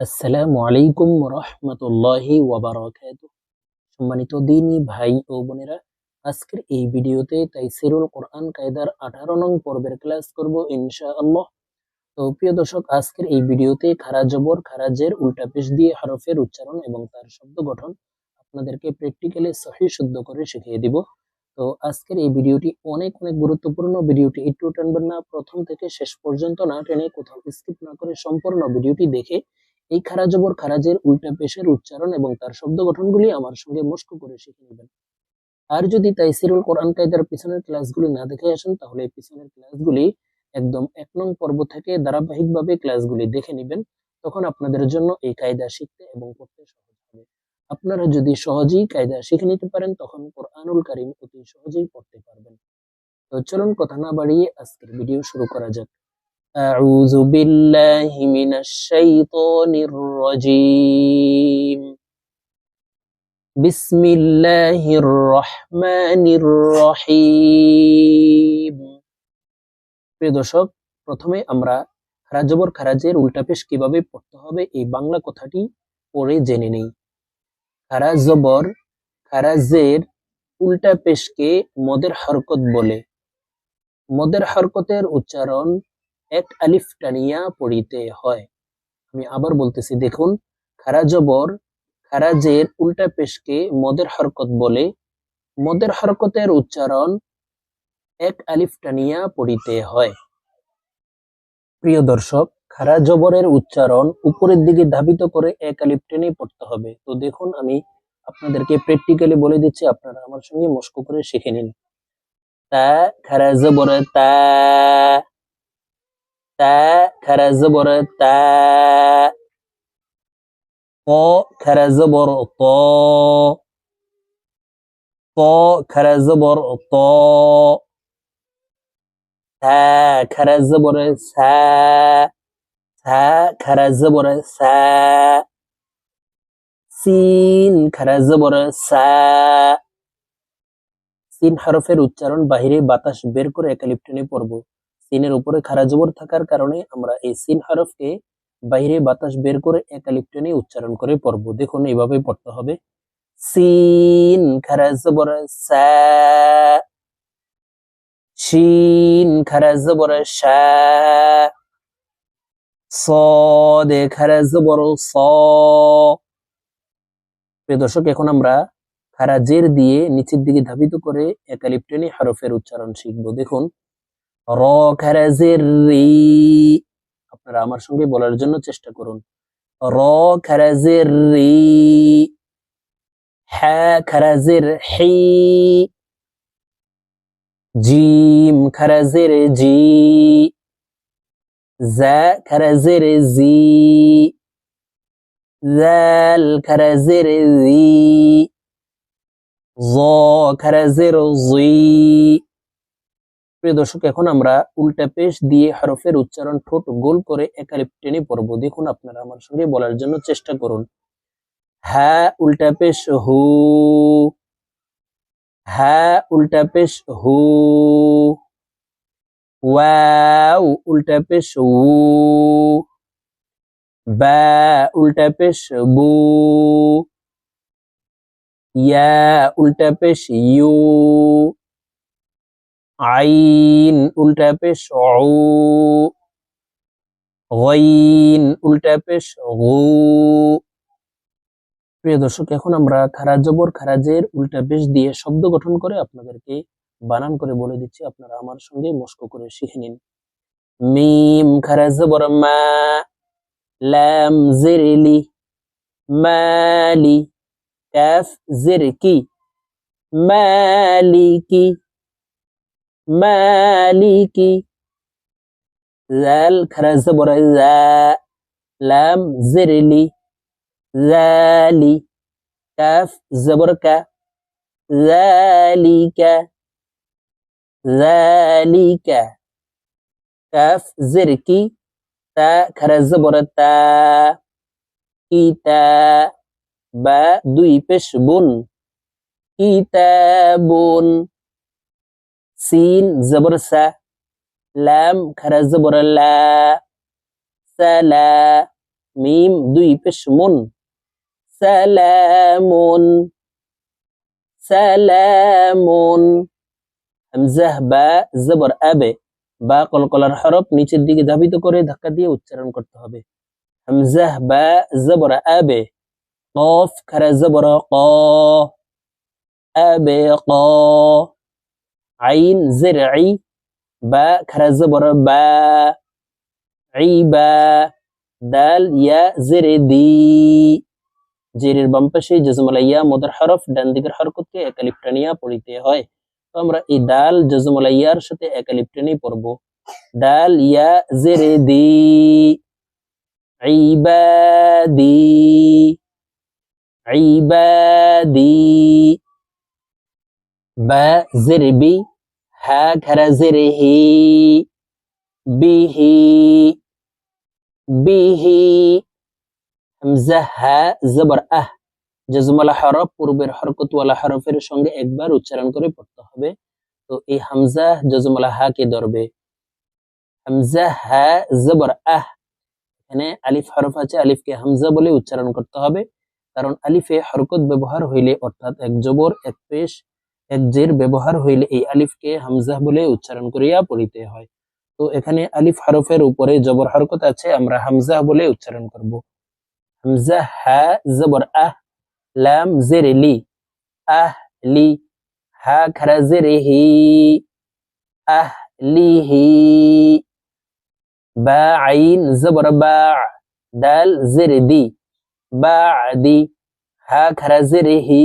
আসসালামু আলাইকুম রহমতুল্লাহি ওয়াবারাকাতু। সম্মানিত দিনী ভাই ও বোনেরা, আজকের এই ভিডিওতে তাইসিরুল কোরআন কায়দার আঠারো নং পর্বের ক্লাস করব ইনশাআল্লাহ। তো প্রিয় দর্শক, আজকের এই ভিডিওতে খারা জবর খারাজের উল্টা পেশ দিয়ে হরফের উচ্চারণ এবং তার শব্দ গঠন আপনাদেরকে প্র্যাকটিক্যালি সহি শুদ্ধ করে শিখিয়ে দিব। তো আজকের এই ভিডিওটি অনেক অনেক গুরুত্বপূর্ণ। ভিডিওটি একটু টানবেন না, প্রথম থেকে শেষ পর্যন্ত না টেনে কোথাও স্কিপ না করে সম্পূর্ণ ভিডিওটি দেখে এই খারা জবর খারাজের উল্টা পেশের উচ্চারণ এবং তার শব্দ গঠনগুলি আমার সঙ্গে মস্ক করে শিখে নেবেন। আর যদি তাইসিরুল কোরআন কায়দার পিছনের ক্লাসগুলি না দেখে আসেন, তাহলে এই পিছনের ক্লাসগুলি একদম এক নং পর্ব থেকে ধারাবাহিকভাবে ক্লাসগুলি দেখে নেবেন। তখন আপনাদের জন্য এই কায়দা শিখতে এবং পড়তে সহজ হবে। আপনারা যদি সহজেই কায়দা শিখে নিতে পারেন, তখন কোরআনুল কারিম অতি সহজেই পড়তে পারবেন। তো চলুন কথা না বাড়িয়ে আজকের ভিডিও শুরু করা যাক। أعوذ بالله من الشيطان الرجيم بسم الله الرحمن الرحيم প্রিয় দর্শক প্রথমে আমরা খারাজবর খারাজের উল্টা পেশ কিভাবে পড়তে হবে এই বাংলা কথাটি পড়ে জেনে নেই খারাজবর খারাজের উল্টা পেশকে মদের হরকত বলে মদের হরকতের উচ্চারণ এক আলিফ টানিয়া পড়িতে হয়। আমি আবার বলতেছি, দেখুন খারাজবর খারাজের উল্টা পেশকে মদের হরকত বলে। মদের হরকতের উচ্চারণ এক আলিফ টানিয়া পড়িতে হয়। প্রিয় দর্শক খারা জবরের উচ্চারণ উপরের দিকে ধাবিত করে এক আলিফ টেনে পড়তে হবে। তো দেখুন, আমি আপনাদেরকে প্র্যাকটিক্যালি বলে দিচ্ছি, আপনারা আমার সঙ্গে মস্ক করে শিখে নিন। তা খারা জবরে তা তা খারা জবর তা ত খারা জবর ত ত খারা জবর ত থা খারা জবর সা থা খারা জবর সা সিন খারা জবর সা সিন হরফের উচ্চারণ বাহিরে বাতাস বের করে একালিপ টেনে পড়ব। সিনের উপরে খারা জবর থাকার কারণে আমরা এই সিন হরফকে বাইরে বাতাস বের করে একালিপটনে উচ্চারণ করে পড়ব। দেখুন এইভাবে পড়তে হবে। সিন খারা জবর সা খারা জবর সা জবর স। দর্শক, এখন আমরা খারাজের দিয়ে নিচের দিকে ধাবিত করে একালিপটেনি হরফের উচ্চারণ শিখব। দেখুন র রি আপনারা আমার সঙ্গে বলার জন্য চেষ্টা করুন। র খারাজের রি হ্যাঁ হি জিম খারাজের জি খারাজের জি খারাজের জি জ খারাজের জি প্রিয় দর্শক, এখন আমরা উল্টা পেশ দিয়ে হরফের উচ্চারণ ঠোঁট গোল করে একালিপ টেনে পড়ব। দেখুন আপনারা আমার সঙ্গে বলার জন্য চেষ্টা করুন। হ্যাঁ উল্টা পেশ হু। হ্যাঁ উল্টা পেশ হু। ওয়াও, উল্টা পেশ উ। বা উল্টা পেশ বু। ইয়া, উল্টা পেশ ইউ। আইন উল্টা পেশ উ গইন উল্টা পেশ প্রিয় দর্শক, এখন আমরা খারাজ জবর খারাজের উল্টা পেশ দিয়ে শব্দ গঠন করে আপনাদেরকে বানান করে বলে দিচ্ছি। আপনারা আমার সঙ্গে মস্ক করে শিখে নিন। মিম খারাজ জবর মা জিরলি মালি কাফ মালিকি মালিকি জাল খারাজ জবর জা লাম জিরলি জালি কাফ জবর কা জালিকা জালিকা কাফ জিরকি তা খারাজ জবর তা কিতা বা দুই পেশ বুন কিতাবুন সিন জবর সা লাম খারা জবর লা সালা মিম দুই পেশ মুন সালামুন সালামুন হামজাহ বা জবর আবে বা কলকলার হরফ নিচের দিকে ধাবিত করে ধাক্কা দিয়ে উচ্চারণ করতে হবে। হামজাহ বা জবর আবে কফ খারা জবর ক আবে ক আইন জিরঈ বা খারা জবর বা ঈবা দাল ইয়া জেরে দি জেরের বাম পাশে মদার হরফ ডান দিকের হরকতকে একালিফ টানিয়া পড়িতে হয় তো আমরা এই দাল জজমলা ইয়ার সাথে একালিফ টানি পড়ব দাল ইয়া জেরে দি ইবাদি ইবাদি বা বিহি বিহি উচ্চারণ করে পড়তে হবে। তো এই হামজা জজমালা হা কে ধরবে? হামজা হা জবর আলিফ হরফ আছে, আলিফকে হামজা বলে উচ্চারণ করতে হবে। কারণ আলিফে হরকত ব্যবহার হইলে অর্থাৎ এক জবর, এক পেশ এক ব্যবহার হইলে এই আলিফকে হামজা বলে উচ্চারণ করিয়া পড়িতে হয়। তো এখানে আলিফ হরফের উপরে জবর হরকত আছে, আমরা হামজা বলে উচ্চারণ করব। হামজা, হা, জবর, আহ, লাম, জেরে, লি। আহ, লি, হা, খারা, জেরে, হি। আহ, লি, হি। বা, আইন, জবর, বা, দাল, জেরে, দি। বা, দি, হা, খারা, জেরে, হি।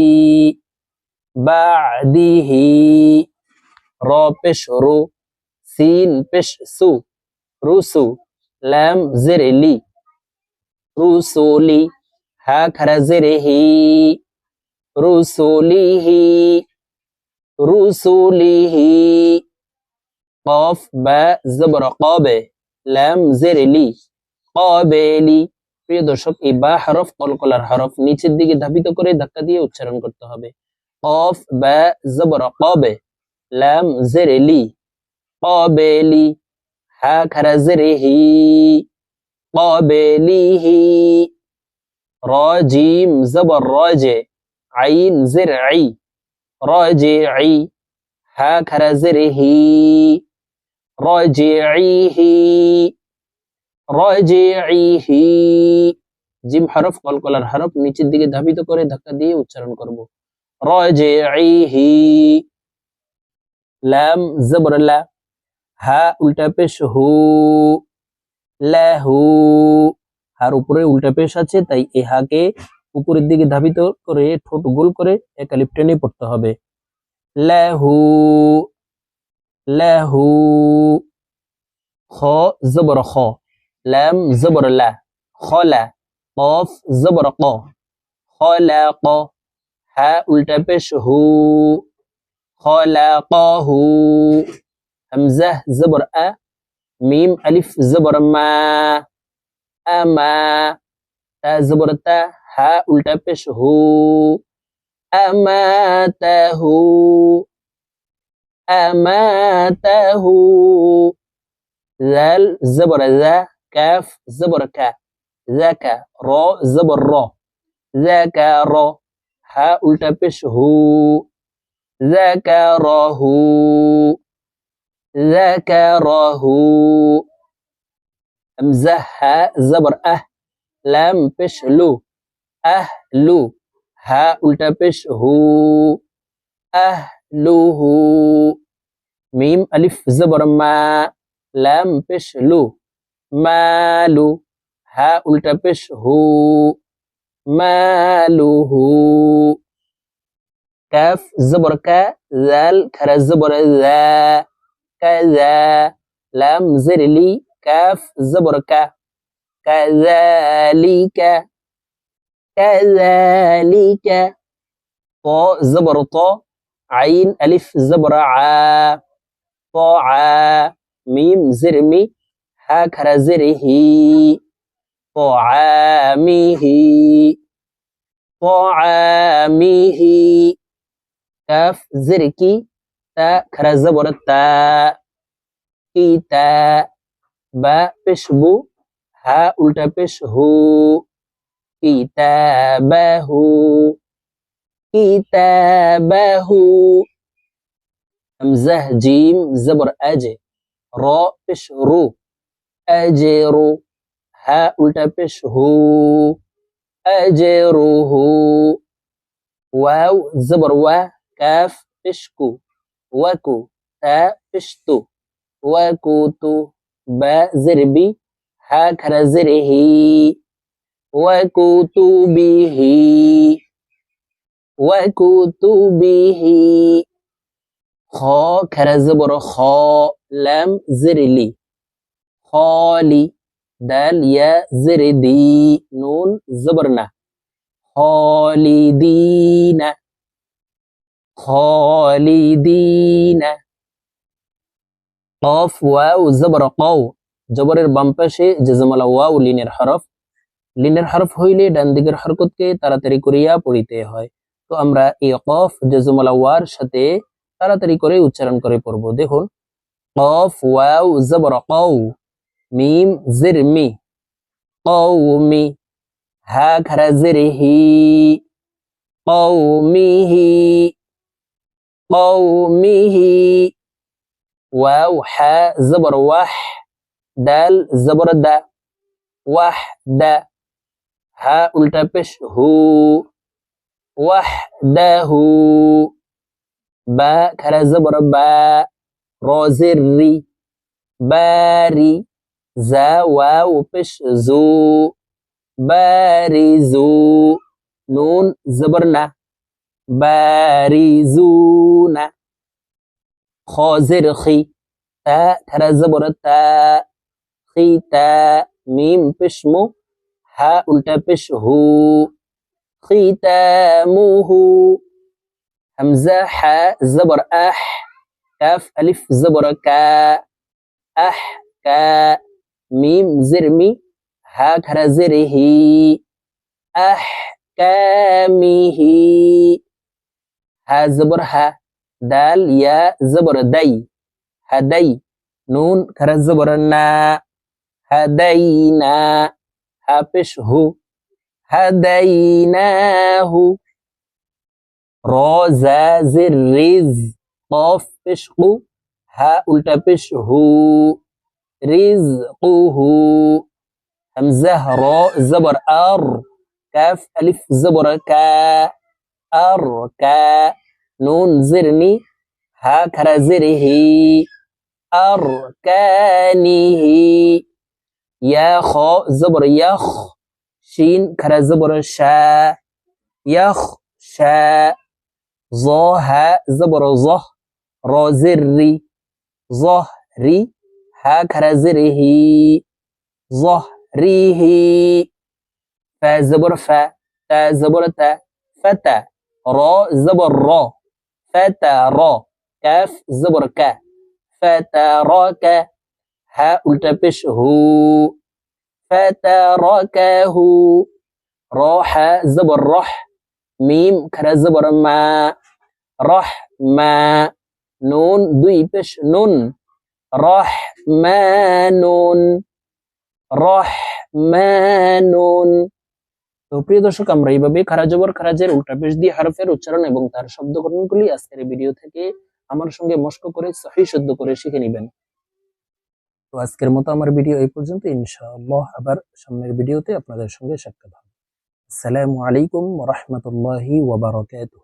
বা দি হি র পেশ রো, সিন পেশ সু, রুসু, লাম জেরে লি। রুসুলি হা খারা জেরে হি। রুসুলিহি রুসুলিহি কফ বা জবর কবে, লাম জেরে লি। কবেলি প্রিয় দর্শক, এই বা হরফ কলকলার হরফ নিচের দিকে ধাবিত করে ধাক্কা দিয়ে উচ্চারণ করতে হবে। লাম জেরে লি কবেলি হা খারা জেরে হি কবেলিহি রাজিম জবর রাজে আইন জিরঈ রাজিঈ হা খারা জেরে হি রাজিঈহি রাজিঈহি জিম হরফ কলকলার হরফ নিচের দিকে ধাবিত করে ধাক্কা দিয়ে উচ্চারণ করব রাজিঈহি লাম জবর লা হা উল্টা পেশ হু লাহু হার উপরে উল্টা পেশ আছে, তাই এই হাকে উপরের দিকে ধাবিত করে, ঠোঁট গোল করে একালিপ টেনে পড়তে হবে। লাহু লাহু খ, জবর, খ। লাম জবর, লা. খলা কফ জবর ক খলা ক হা উল্টা পেশ হু খলা হু হামজাহ জবর আ মিম আলিফ জবর মা আমা তা জবর তা হা উল্টা পেশ হু আমাতাহু আমাতাহু জাল জবর জা কাফ জবর কা জাকা র জবর র জাকা র হা উল্টা পেশ হু জাকারাহু জাকারাহু হামজা হা জবর আহ লাম পেশ লু আহ লু হা উল্টা পেশ হু আহ লুহু মিম আলিফ জবর মা লাম পেশ লু মালু হা উল্টা পেশ হু ماله. كاف زبر كا زال كرا زبر ذا كذا. لام زر لي كاف زبر كا كذلك كذلك. طاء زبر طاء عين ألف زبر عا طاعا ميم زرمي هكذا زره طعامه طعامه كاف زر كي تا خرج زبر تا كيتا با بشبو ها الٹا پیش ہو كتابه كتابه همزه جيم زبر اجي را پیش رو اجرو ها उल्टा पेश أجره. واو زبر وا كاف بشكو وكو تا بشتو وكو تو با زربي ها به. وكو تو به. خا كرا زبر خا لم زرلي خالي. দাল ইয়া জিরিদি নুন জবরনা খালিদিনা খালিদিনা কফ ওয়াও জবর কও জবরের বাম পাশে জেজমালা ওয়াও লিনের হরফ লিনের হরফ হইলে ডান দিকের হরকতকে তাড়াতাড়ি করিয়া পড়িতে হয় তো আমরা এই কফ জেজমালা ওয়ার সাথে তাড়াতাড়ি করে উচ্চারণ করে পড়ব দেখুন কফ ওয়াও জবর কও মিম জিরমি কৌমি হা খারা জিরহি কৌমিহি কৌমিহি ওয়াও হা জবর ওয়াহ দাল জবর দা ওয়াহ দা হা উল্টা পেশ হু ওয়াহ দাহু বা খারা জবর বা রজির রি বারি জা ওয়াও পেশ জু বারিজু নুন জবর না বারিজুনা খজির খি তা খারা জবর তা খিতা মিম পেশ মু হা উল্টা পেশ হু খিতামুহু হামজা হা জবর আহ কাফ আলিফ জবর কা আহ কা মিম জিরমি হা খারা জিরহি আহ কামিহি হা জবর হা দাল ইয়া জবর দাই হাদাই নুন খারা জবর না হাদাইনা হা পেশ হু হাদাইনাহু র জা জির রিজ কফ পেশ কু হা উল্টা পেশ হু রিজ কুহু হামজাহ র জবর আর কাফ আলিফ জবর কা আর কা নুন জিরনি হা খারা জিরহি আর কানিহি ইয়া খ জবর ইয়াখ শিন খারা জবর শা ইয়াখ শা জ هكذا زره ظهره. فا زبر فا. تا زبر تا. فتا را زبر را. فتا را. كاف زبر كا فتا را كا ها قلت بش هو فتا را كا هو. راح زبر رح. ميم كرا زبر ما. رح ما. نون دوي بش نون. রহ নুন রহ নুন তো প্রিয় দর্শক, আমরা এইভাবে খারা জবর খারাজের উল্টা পেশ দিয়ে হারফের উচ্চারণ এবং তার শব্দ গঠনগুলি আজকের ভিডিও থেকে আমার সঙ্গে মস্ক করে সহি শুদ্ধ করে শিখে নেবেন। তো আজকের মতো আমার ভিডিও এই পর্যন্ত। ইনশাআল্লাহ আবার সামনের ভিডিওতে আপনাদের সঙ্গে সাক্ষাৎ হবে। আসসালামু আলাইকুম রহমতুল্লাহি ওয়াবারকাতুহ